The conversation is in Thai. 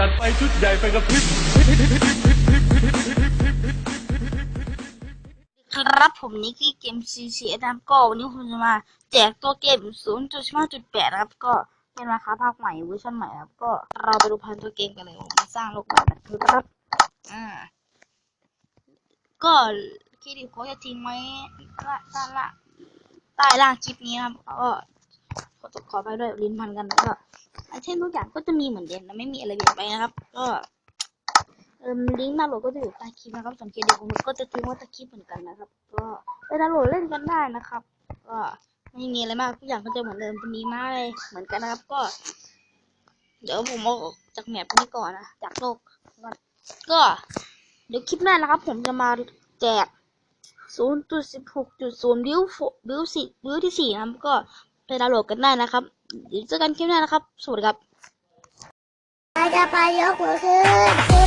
ใหญ่ไปกับพริบครับผมนี่คือเกม CCS นะครับก็วันนี้ผมจะมาแจกตัวเกม 0.5.8นะครับ ก็เป็นราคาภาคใหม่เวอร์ชันใหม่นะครับ ก็เราไปดูพันตัวเกมกันเลยผมาสร้างโลกแบบนะครับ อ่า ก็ครดิตเขาจะทิ้งไว้ละด้านละใต้ล่างคลิปนี้ครับก็ขอตขอไปด้วยลิ้นพันกันแล้วก็ ไอเทมทุกอย่างก็จะมีเหมือนเดิมนะไม่มีอะไรเปลี่ยนไปนะครับ ก็เอ่มลิงก์ดาวน์โหลดก็จะอยู่ใต้คลิปนะครับส่วนเครดิตผมก็จะทิ้งไว้ใต้คลิปเหมือนกันนะครับ ก็ไปดาวน์โหลดเล่นกันได้นะครับ ก็ไม่มีอะไรมากทุกอย่างก็จะเหมือนเดิมจะมีมาเลยเหมือนกันนะครับ ก็ เดี๋ยวผมออกจากแมปนี้ก่อนนะจากโลกก่อนก็ เดี๋ยวคลิปหน้านะครับ ผมจะมาแจก 0.16.0 บิวบิวสี่บิวที่สี่นะครับก็ไปดาวน์โหลดกันได้นะครับ เดี๋ยวเจอกันคลิปหน้านะครับ สวัสดีครับ จะไปยกมือขึ้น